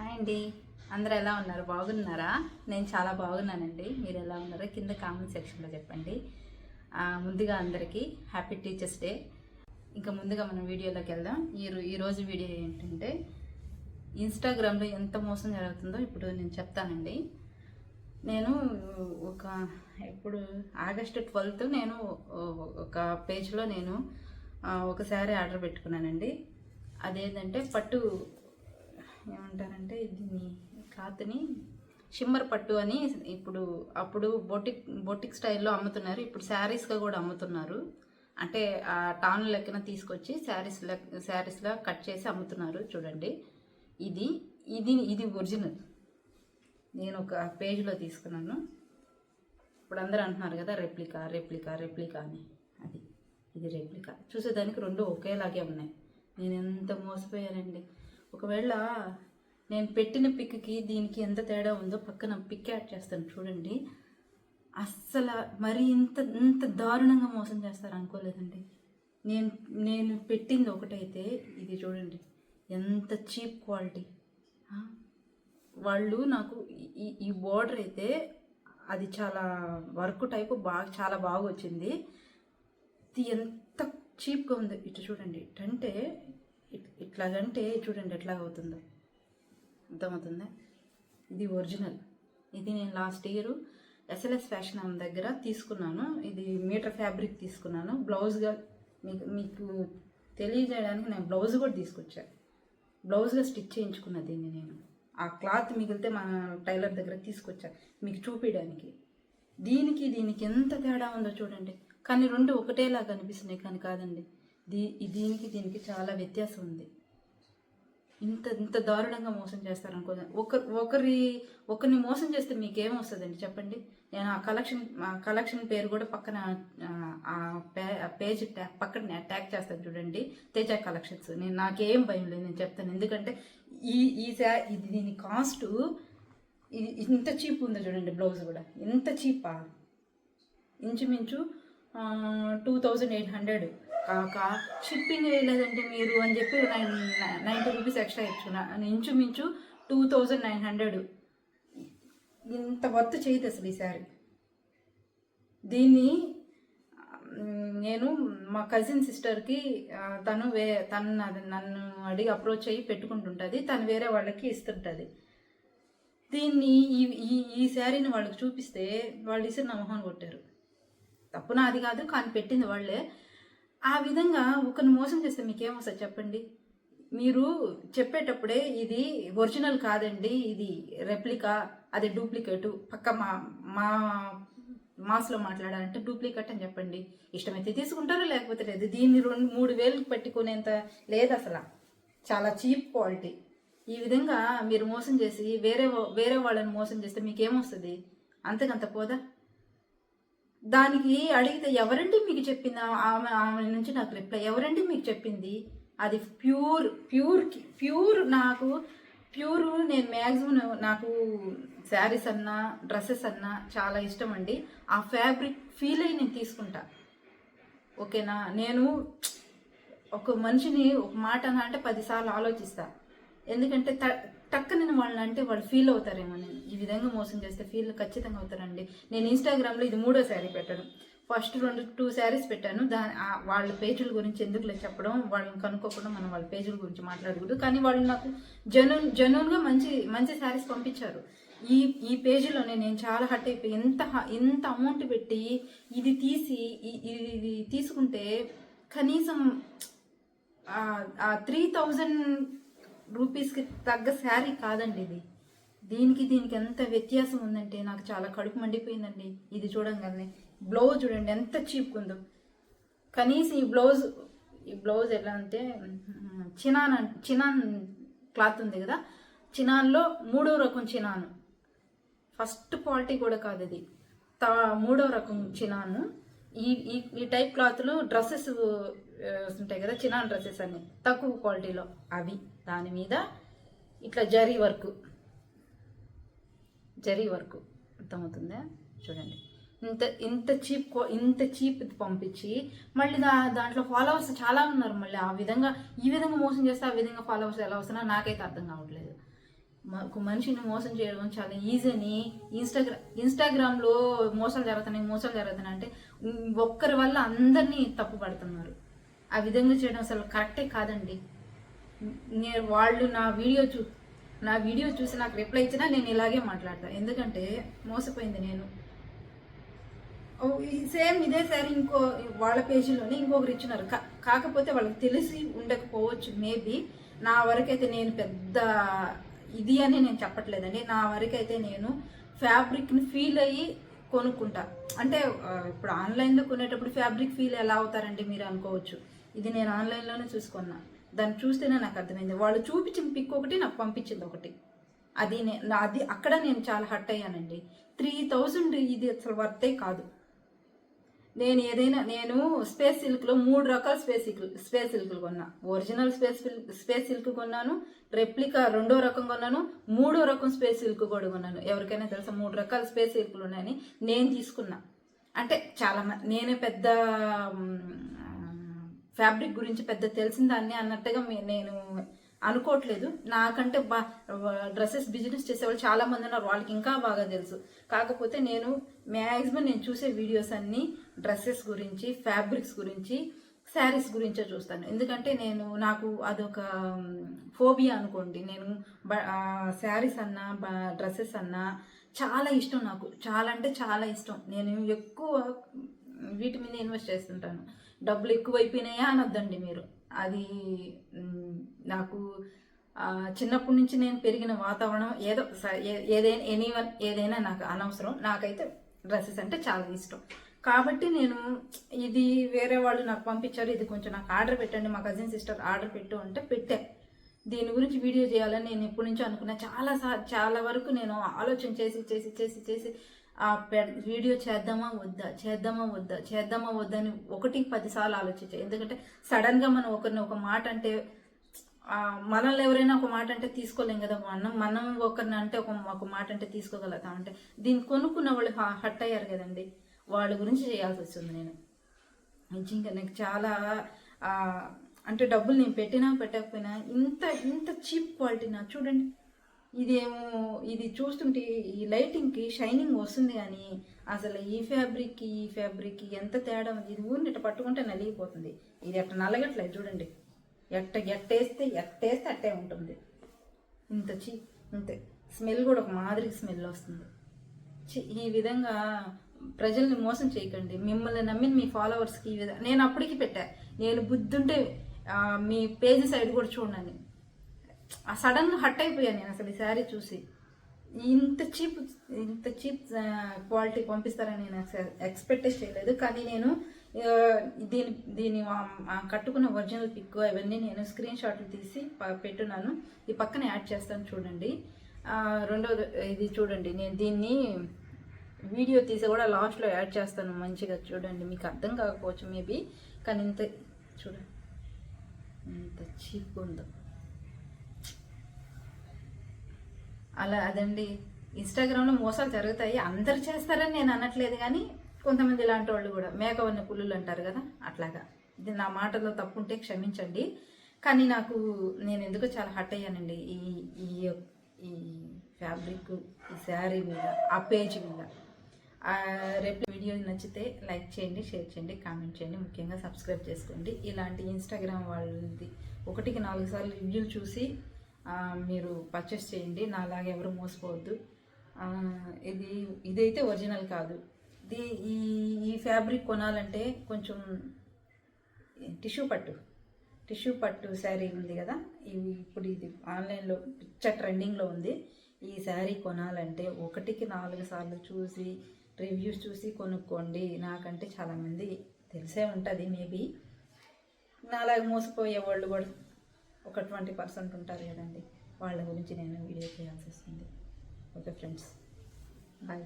Hi అండి. అందరు ఎలా ఉన్నారు? బాగున్నారా? నేను చాలా బాగున్నానండి. మీరు ఎలా ఉన్నారో కింద కామెంట్ సెక్షన్లో చెప్పండి. ముందుగా అందరికీ హ్యాపీ టీచర్స్ డే. ఇంకా ముందుగా మనం వీడియోలోకి వెళ్దాం. ఈ ఈరోజు వీడియో ఏంటంటే ఇన్స్టాగ్రామ్లో ఎంత మోసం జరుగుతుందో ఇప్పుడు నేను చెప్తానండి. నేను ఒక ఇప్పుడు ఆగస్టు ట్వెల్త్ నేను ఒక పేజ్లో నేను ఒకసారి ఒక శారీ ఆర్డర్ పెట్టుకున్నానండి. అదేంటంటే పట్టు ఏమంటారంటే దీన్ని క్లాత్ని షిమ్మర్ పట్టు అని ఇప్పుడు అప్పుడు బొటిక్ బొటిక్ స్టైల్లో అమ్ముతున్నారు. ఇప్పుడు శారీస్గా కూడా అమ్ముతున్నారు. అంటే ఆ టాన్ లెక్కన తీసుకొచ్చి శారీస్ లెక్క శారీస్లా కట్ చేసి అమ్ముతున్నారు. చూడండి. ఇది ఇది ఇది ఒరిజినల్. నేను ఒక పేజ్లో తీసుకున్నాను. ఇప్పుడు అందరూ అంటున్నారు కదా రెప్లికా రెప్లికా రెప్లికా అని. అది ఇది రెప్లికా. చూసేదానికి రెండు ఒకేలాగే ఉన్నాయి. నేను ఎంత మోసపోయానండి. ఒకవేళ నేను పెట్టిన పిక్కి దీనికి ఎంత తేడా ఉందో పక్కన పిక్ యాడ్ చేస్తాను చూడండి. అస్సలు మరి ఇంత ఇంత దారుణంగా మోసం చేస్తారు అనుకోలేదండి. నేను నేను పెట్టింది ఒకటైతే ఇది చూడండి. ఎంత చీప్ క్వాలిటీ. వాళ్ళు నాకు ఈ ఈ బోర్డర్ అయితే అది చాలా వర్క్ టైపు బాగా చాలా బాగా వచ్చింది. ఇది ఎంత చీప్గా ఉంది. ఇటు చూడండి. అంటే ఇట్లాగంటే చూడండి ఎట్లా అవుతుందో అర్థమవుతుందా? ఇది ఒరిజినల్. ఇది నేను లాస్ట్ ఇయర్ ఎస్ఎల్ఎస్ ఫ్యాషన్ ఆమె దగ్గర తీసుకున్నాను. ఇది మీటర్ ఫ్యాబ్రిక్ తీసుకున్నాను. బ్లౌజ్గా మీకు మీకు తెలియజేయడానికి నేను బ్లౌజ్ కూడా తీసుకొచ్చాను బ్లౌజ్గా స్టిచ్ చేయించుకున్న దీన్ని నేను. ఆ క్లాత్ మిగిలితే మా టైలర్ దగ్గర తీసుకొచ్చా. మీకు చూపించడానికి దీనికి దీనికి ఎంత తేడా ఉందో చూడండి. కానీ రెండు ఒకటేలా కనిపిస్తున్నాయి కానీ కాదండి. దీ దీనికి దీనికి చాలా వ్యత్యాసం ఉంది. ఇంత ఇంత దారుణంగా మోసం చేస్తారు అనుకో ఒక ఒకరి ఒకరిని మోసం చేస్తే మీకేం వస్తుందండి చెప్పండి? నేను ఆ కలెక్షన్ ఆ కలెక్షన్ పేరు కూడా పక్కన ఆ, పే పేజ్ ట్యాగ్ పక్కన ట్యాగ్ చేస్తాను చూడండి. తేజ కలెక్షన్స్. నేను నాకేం భయం లేదు నేను చెప్తాను. ఎందుకంటే ఈ ఈ ఇది దీని కాస్ట్ ఇది ఇంత చీప్ ఉందో చూడండి బ్లౌజ్ కూడా. ఎంత చీపా? ఇంచుమించు టూ థౌజండ్ ఎయిట్ హండ్రెడ్. కాక షిప్పింగ్ వేయలేదంటే మీరు అని చెప్పి నైన్ నైంటీ రూపీస్ ఎక్స్ట్రా ఇచ్చుకున్నా ఇంచుమించు టూ థౌజండ్ నైన్ హండ్రెడ్. ఇంత వర్త్ చేయదు అసలు ఈ శారీ. దీన్ని నేను మా కజిన్ సిస్టర్కి తను వే తను నన్ను అడిగి అప్రోచ్ అయ్యి పెట్టుకుంటుంటుంది. తను వేరే వాళ్ళకి ఇస్తుంటుంది. దీన్ని ఈ ఈ ఈ శారీని వాళ్ళకి చూపిస్తే వాళ్ళు ఇసిన మొహం కొట్టారు. తప్పు నాది కాదు కానీ పెట్టింది వాళ్ళే. ఆ విధంగా ఒకరిని మోసం చేస్తే మీకేమొస్తుంది చెప్పండి? మీరు చెప్పేటప్పుడే ఇది ఒరిజినల్ కాదండి ఇది రెప్లికా అది డూప్లికేటు. పక్క మా మా మాస్లో మాట్లాడాలంటే డూప్లికేట్ అని చెప్పండి. ఇష్టమైతే తీసుకుంటారు లేకపోతే లేదు. దీన్ని రెండు మూడు వేలు పెట్టుకునేంత లేదు అసలు చాలా చీప్ క్వాలిటీ. ఈ విధంగా మీరు మోసం చేసి వేరే వేరే వాళ్ళని మోసం చేస్తే మీకేమొస్తుంది? అంతకంత పోదా? దానికి అడిగితే ఎవరండి మీకు చెప్పింది? ఆమె ఆమె నుంచి నాకు రిప్లై ఎవరండి మీకు చెప్పింది? అది ప్యూర్ ప్యూర్ ప్యూర్ నాకు ప్యూర్ నేను మ్యాక్సిమం నాకు శారీస్ అన్నా డ్రెస్సెస్ అన్నా చాలా ఇష్టం అండి. ఆ ఫ్యాబ్రిక్ ఫీల్ అయ్యి నేను తీసుకుంటా. ఓకేనా? నేను ఒక మనిషిని ఒక మాట అన్నా అంటే పదిసార్లు ఆలోచిస్తా. ఎందుకంటే త టక్క నేను వాళ్ళని అంటే వాళ్ళు ఫీల్ అవుతారేమో నేను ఈ విధంగా మోసం చేస్తే ఫీల్ ఖచ్చితంగా అవుతారండి. నేను ఇన్స్టాగ్రామ్లో ఇది మూడో శారీ పెట్టడం. ఫస్ట్ రెండు టూ శారీస్ పెట్టాను. దాని వాళ్ళ పేజీల గురించి ఎందుకు లేదు చెప్పడం వాళ్ళని కనుక్కోకుండా మనం వాళ్ళ పేజీల గురించి మాట్లాడకూడదు. కానీ వాళ్ళు నాకు జెన్యున్ జెన్యున్గా మంచి మంచి శారీస్ పంపించారు. ఈ ఈ పేజీలోనే నేను చాలా హట్ అయిపోయి ఎంత ఎంత అమౌంట్ పెట్టి ఇది తీసి ఇది ఇది తీసుకుంటే కనీసం త్రీ థౌజండ్ రూపీస్కి తగ్గ శారీ కాదండి ఇది. దీనికి దీనికి ఎంత వ్యత్యాసం ఉందంటే నాకు చాలా కడుపు మండిపోయిందండి ఇది చూడంగానే. బ్లౌజ్ చూడండి ఎంత చీప్ ఉందో. కనీసం ఈ బ్లౌజ్ ఈ బ్లౌజ్ ఎలా అంటే చినాన్ చినాన్ క్లాత్ ఉంది కదా చినాన్లో మూడో రకం చినాను. ఫస్ట్ క్వాలిటీ కూడా కాదు ఇది. తా మూడో రకం చినాను. ఈ ఈ ఈ టైప్ క్లాత్లు డ్రెస్సెస్ ఉంటాయి కదా చినాన్ డ్రెస్సెస్ అన్ని తక్కువ క్వాలిటీలో అవి. దాని మీద ఇట్లా జరీ వర్క్. జరీ వర్క్. అర్థమవుతుందా? చూడండి. ఇంత ఇంత చీప్ ఇంత చీప్ పంపించి మళ్ళీ దా దాంట్లో ఫాలోవర్స్ చాలా ఉన్నారు మళ్ళీ. ఆ విధంగా ఈ విధంగా మోసం చేస్తే ఆ విధంగా ఫాలోవర్స్ ఎలా వస్తున్నా నాకైతే అర్థం కావట్లేదు. ఒక మనిషిని మోసం చేయడం చాలా ఈజీ అని ఇన్స్టాగ్రా ఇన్స్టాగ్రామ్లో మోసాలు జరుగుతున్నాయి మోసాలు జరుగుతున్నాయి అంటే ఒక్కరి వల్ల అందరినీ తప్పు పడుతున్నారు ఆ విధంగా చేయడం అసలు కరెక్టే కాదండి. నేను వాళ్ళు నా వీడియో చూ నా వీడియో చూసి నాకు రిప్లై ఇచ్చినా నేను ఇలాగే మాట్లాడతాను ఎందుకంటే మోసపోయింది నేను. ఓ, సేమ్ ఇదే సారీ ఇంకో వాళ్ళ పేజీలోనే ఇంకొకరు ఇచ్చినారు. కా- కాకపోతే వాళ్ళకి తెలిసి ఉండకపోవచ్చు. మేబీ నా వరకైతే నేను పెద్ద ఇది అని నేను చెప్పట్లేదండి. నా వరకైతే నేను ఫ్యాబ్రిక్ని ఫీల్ అయ్యి కొనుక్కుంటా. అంటే ఇప్పుడు ఆన్లైన్లో కొనేటప్పుడు ఫ్యాబ్రిక్ ఫీల్ ఎలా అవుతారండి మీరు అనుకోవచ్చు. ఇది నేను ఆన్లైన్లోనే చూసుకున్నా. దాన్ని చూస్తేనే నాకు అర్థమైంది. వాళ్ళు చూపించిన పిక్ ఒకటి నాకు పంపించింది ఒకటి. అది నా- అది అక్కడ నేను చాలా హట్ అయ్యానండి. త్రీ థౌజండ్ ఇది అసలు వర్తే కాదు. నేను ఏదైనా నేను స్పేస్ సిల్క్లో మూడు రకాల స్పేస్ సిల్క్ స్పేస్ సిల్క్లు కొన్నా. Original space silk space silk కొన్నాను రెప్లికా రెండో రకం కొన్నాను మూడో రకం స్పేస్ సిల్క్ కూడా కొన్నాను. ఎవరికైనా తెలుసా? మూడు రకాల స్పేస్ సిల్క్లు ఉన్నాయని నేను తీసుకున్నా. అంటే చాలా నేను నేనే పెద్ద ఫ్యాబ్రిక్ గురించి పెద్ద తెలిసిందాన్ని అన్నట్టుగా నేను అనుకోవట్లేదు. నాకంటే బా డ్రెస్సెస్ బిజినెస్ చేసేవాళ్ళు చాలా మంది ఉన్నారు. వాళ్ళకి ఇంకా బాగా తెలుసు. కాకపోతే నేను మ్యాక్సిమం నేను చూసే వీడియోస్ అన్నీ డ్రెస్సెస్ గురించి ఫ్యాబ్రిక్స్ గురించి శారీస్ గురించే చూస్తాను. ఎందుకంటే నేను నాకు అదొక ఫోబియా అనుకోండి. నేను శారీస్ అన్నా డ్రెస్సెస్ అన్నా చాలా ఇష్టం నాకు. చాలా అంటే చాలా ఇష్టం. నేను ఎక్కువ వీటి మీద ఇన్వెస్ట్ చేస్తుంటాను. డబ్బులు ఎక్కువ అయిపోయినాయా అనొద్దండి మీరు. అది నాకు చిన్నప్పటి నుంచి నేను పెరిగిన వాతావరణం ఏదో స- ఏదైనా ఎనీవన్ ఏదైనా నాకు అనవసరం. నాకైతే డ్రెస్సెస్ అంటే చాలా ఇష్టం. కాబట్టి నేను ఇది వేరే వాళ్ళు నాకు పంపించారు ఇది కొంచెం నాకు ఆర్డర్ పెట్టండి మా కజిన్ సిస్టర్ ఆర్డర్ పెట్టు అంటే పెట్టా. దీని గురించి వీడియో చేయాలని నేను ఎప్పటి నుంచో అనుకున్నా. చాలా సార్ చాలా వరకు నేను ఆలోచన చేసి చేసి చేసి చేసి ఆ వీడియో చేద్దామా వద్దా చేద్దామా వద్దా చేద్దామా వద్దా అని ఒకటి పదిసార్లు ఆలోచించాయి ఎందుకంటే సడన్గా మనం ఒకరిని ఒక మాట అంటే మనల్ని ఎవరైనా ఒక మాట అంటే తీసుకోలేం కదా మనం. మనం ఒకరిని అంటే ఒక ఒక మాట అంటే తీసుకోగలుగుతాం. అంటే దీన్ని కొనుక్కున్న వాళ్ళు హట్ అయ్యారు కదండి. వాళ్ళ గురించి చేయాల్సి వస్తుంది నేను. నిజంగా నాకు చాలా అంటే డబ్బులు నేను పెట్టినా పెట్టకపోయినా ఇంత ఇంత చీప్ క్వాలిటీ నా. చూడండి ఇదేమో ఇది చూస్తుంటే ఈ లైటింగ్కి షైనింగ్ వస్తుంది కానీ అసలు ఈ ఫ్యాబ్రిక్కి ఈ ఫ్యాబ్రిక్కి ఎంత తేడా ఉంది? ఇది ఊరిని ఇట్ట పట్టుకుంటే నలిగిపోతుంది. ఇది ఎట్ట నలగట్లేదు చూడండి. ఎట్ట ఎట్టేస్తే ఎట్టేస్తే అట్టే ఉంటుంది. ఇంత చీ ఇంతే. స్మెల్ కూడా ఒక మాదిరి స్మెల్ వస్తుంది. ఈ విధంగా ప్రజల్ని మోసం చేయకండి. మిమ్మల్ని నమ్మిన మీ ఫాలోవర్స్కి ఈ విధంగా నేను అప్పటికి పెట్టా. నేను బుద్ధుంటే మీ పేజీ సైడ్ కూడా చూడండి. సడన్గా హట్ అయిపోయాను నేను అసలు ఈ శారీ చూసి. ఇంత చీప్ ఇంత చీప్ క్వాలిటీ పంపిస్తారని నేను ఎక్స్పెక్టే చేయలేదు. కానీ నేను దీని దీని కట్టుకున్న ఒరిజినల్ పిక్ అవన్నీ నేను స్క్రీన్ షాట్లు తీసి పెట్టున్నాను. ఈ పక్కన యాడ్ చేస్తాను చూడండి. రెండోది ఇది చూడండి. నేను దీన్ని వీడియో తీసి కూడా లాస్ట్లో యాడ్ చేస్తాను మంచిగా చూడండి. మీకు అర్థం కాకపోవచ్చు మేబీ. కానీ ఇంత చూడండి ఎంత చీప్ ఉందో. అలా అదండి. ఇన్స్టాగ్రామ్లో మోసాలు జరుగుతాయి. అందరు చేస్తారని నేను అనట్లేదు కానీ కొంతమంది ఇలాంటి వాళ్ళు కూడా మేకవన్న పుల్లులు అంటారు కదా అట్లాగా. ఇది నా మాటలో తప్పుంటే క్షమించండి. కానీ నాకు నేను ఎందుకు చాలా హట్ అయ్యానండి. ఈ ఈ ఈ ఫ్యాబ్రిక్ ఈ శారీ మీద ఆ పేజ్ మీద. రేపు వీడియో నచ్చితే లైక్ చేయండి షేర్ చేయండి కామెంట్ చేయండి. ముఖ్యంగా సబ్స్క్రైబ్ చేసుకోండి. ఇలాంటి ఇన్స్టాగ్రామ్ వాళ్ళది ఒకటికి నాలుగు సార్లు రివ్యూలు చూసి మీరు పర్చేస్ చేయండి. నాలాగా ఎవరు మోసపోవద్దు. ఇది ఇదైతే ఒరిజినల్ కాదు. ఇది ఈ ఈ ఫ్యాబ్రిక్ కొనాలంటే కొంచెం టిష్యూ పట్టు. టిష్యూ పట్టు శారీ ఉంది కదా. ఇవి ఇప్పుడు ఇది ఆన్లైన్లో పిచ్చ ట్రెండింగ్లో ఉంది. ఈ శారీ కొనాలంటే ఒకటికి నాలుగు సార్లు చూసి రివ్యూస్ చూసి కొనుక్కోండి. నాకంటే చాలామంది తెలిసే ఉంటుంది మేబీ నాలాగా మోసపోయే వాళ్ళు కూడా ఒక ట్వంటీ పర్సెంట్ ఉంటారు కదండి. వాళ్ళ గురించి నేను వీడియో చేయాల్సి వస్తుంది. Okay friends. బాయ్.